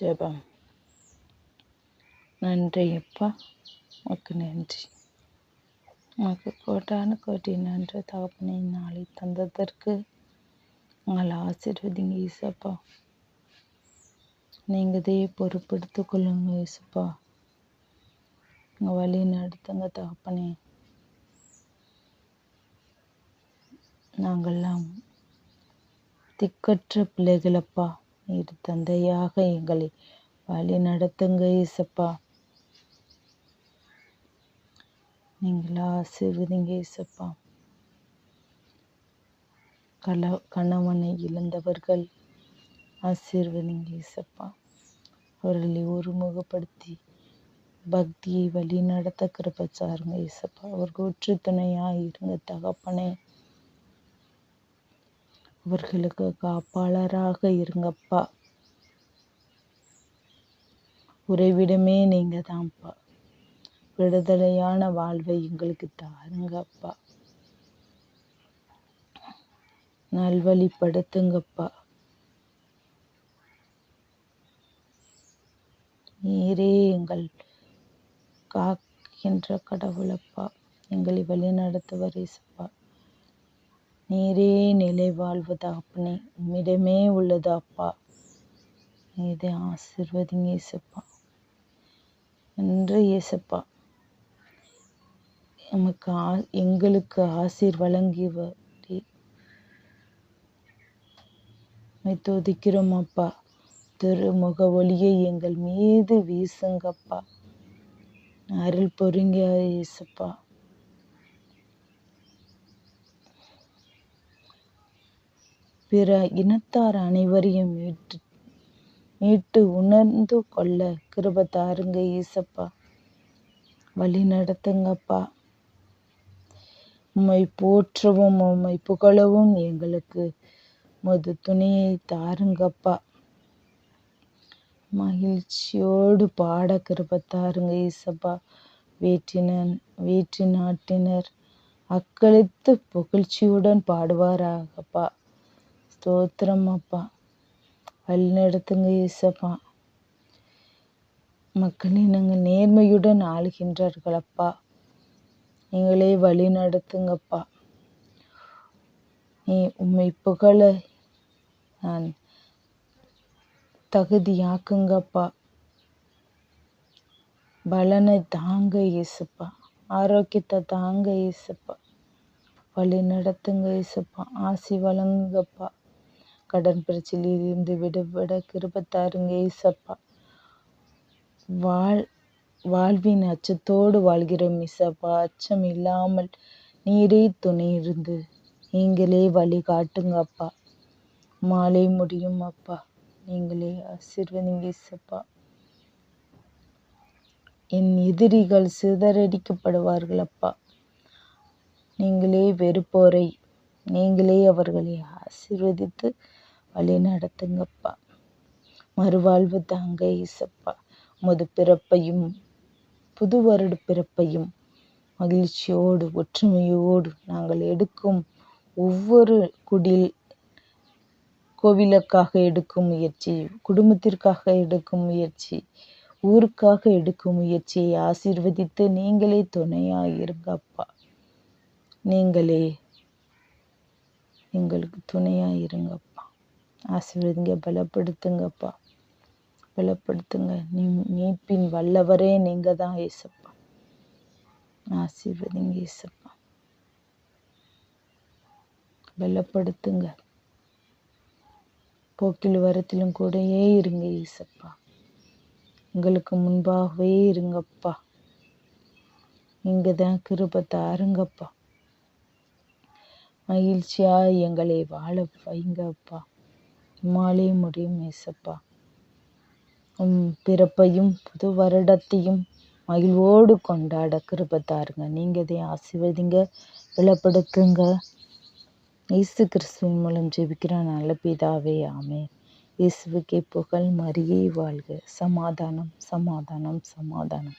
ஜெபம். நன்றி அப்பா. உனக்கு நன்றி. உனக்கு கோட்டான கோட்டி நன்றி. தகப்பனை நாளை தந்ததற்கு உங்களை ஆசீர்வதிங்க ஈசப்பா. நீங்கள் இதையே பொறுப்படுத்து கொள்ளுங்க ஈசப்பா. உங்கள் வழி நடத்துங்க தகப்பனே. நாங்கள்லாம் திக்கற்ற பிள்ளைகளப்பா நீர் தந்தையாக எங்களை வழி நடத்துங்க இசப்பா நீங்களா ஆசீர்வதிங்க இசப்பா கல கணவனை இழந்தவர்கள் ஆசீர்வதிங்க இசப்பா அவர்களை ஒருமுகப்படுத்தி பக்தியை வழி நடத்த கிருப இசப்பா அவருக்கு உற்று துணையாக இருங்க தகப்பனே. அவர்களுக்கு காப்பாளராக இருங்கப்பா. உறைவிடமே நீங்க தான்ப்பா விடுதலையான வாழ்வை எங்களுக்கு தாருங்கப்பா. நல்வழிப்படுத்துங்கப்பா. நீரே எங்கள் காக்கின்ற கடவுளப்பா. எங்களை வழி நடத்துவரேசப்பா நீரே நிலை வாழ்வு தகப்பனே உம்மிடமே உள்ளது அப்பா. இதை ஆசிர்வதிங்க இயேசப்பா. என்று இயேசப்பா. நமக்கு ஆ எங்களுக்கு ஆசீர் வழங்கி துதிக்கிறோம் அப்பா. திருமுக ஒளியை எங்கள் மீது வீசுங்கப்பா. அருள் பொறுங்க இயேசப்பா. பிற இனத்தார் அனைவரையும் மீட்டு மீட்டு உணர்ந்து கொள்ள கிருப தாருங்க ஈசப்பா வழி நடத்துங்கப்பா. உம்மை போற்றவும் உம்மை புகழவும் எங்களுக்கு முது துணையை தாருங்கப்பா. மகிழ்ச்சியோடு பாட கிருப தாருங்க ஈசப்பா வேற்றினன் வேற்றி நாட்டினர் அக்களித்து புகழ்ச்சியுடன் பாடுவாராகப்பா. ஸ்தோத்திரம் அப்பா வழிநடத்துங்க இயேசப்பா மக்களை நாங்கள் நேர்மையுடன் ஆளுகின்றார்கள் அப்பா நீங்களே வழி நடத்துங்கப்பா. நீ உண்மை புகழ நான் தகுதியாக்குங்கப்பா. பலனை தாங்க இயேசுப்பா ஆரோக்கியத்தை தாங்க இயேசுப்பா வழி நடத்துங்க இயேசுப்பா ஆசி வழங்குங்கப்பா. கடன் பிரச்சனையில் இருந்து விடுபட கிருபத்தாருங்க இயேசப்பா. வாழ் வாழ்வின் அச்சத்தோடு வாழ்கிறோம் இசப்பா அச்சம் இல்லாமல் நீரே துணை இருந்து நீங்களே வழி காட்டுங்க அப்பா. மாலை முடியும் அப்பா. நீங்களே ஆசிர்வதிங்க இசப்பா என் எதிரிகள் சிதறடிக்கப்படுவார்கள் அப்பா. நீங்களே வெறுப்போரை. நீங்களே அவர்களை ஆசிர்வதித்து வழி நடத்துங்கப்பா மறுவாழ்வு தாங்க ஈசப்பா. முது பிறப்பையும் புது வருட பிறப்பையும் மகிழ்ச்சியோடு ஒற்றுமையோடு நாங்கள் எடுக்கும் ஒவ்வொரு குடில் கோவிலுக்காக எடுக்கும் முயற்சி குடும்பத்திற்காக எடுக்கும் முயற்சி ஊருக்காக எடுக்கும் முயற்சியை ஆசீர்வதித்து நீங்களே துணையாக இருங்கப்பா நீங்களே எங்களுக்கு துணையாக இருங்கப்பா ஆசீர்வதிங்க பலப்படுத்துங்கப்பா. பலப்படுத்துங்க. நீ மீட்பின் வல்லவரே நீங்கள் தான் ஏசப்பா. ஆசீர்வதிங்க ஏசப்பா. பலப்படுத்துங்க. போக்கில் வரத்திலும் கூடயே இருங்க ஈசப்பா எங்களுக்கு முன்பாகவே இருங்கப்பா. நீங்கள் தான் கிருபத்தை தாருங்கப்பா. மகிழ்ச்சியா எங்களை வாழ வைங்கப்பா. உம்மாலே முடியும் ஏசப்பா. உம் பிறப்பையும் புது வருடத்தையும் மகிழ்வோடு கொண்டாட கிருபத்தாருங்க நீங்க இதை ஆசிர்வதிங்க விளப்படுத்துங்க. இயேசு கிறிஸ்துவின் மூலம் ஜெபிக்கிற நல்ல பிதாவே ஆமே இயேசுவுக்கே புகழ் மரியை வாழ்க. சமாதானம் சமாதானம் சமாதானம்.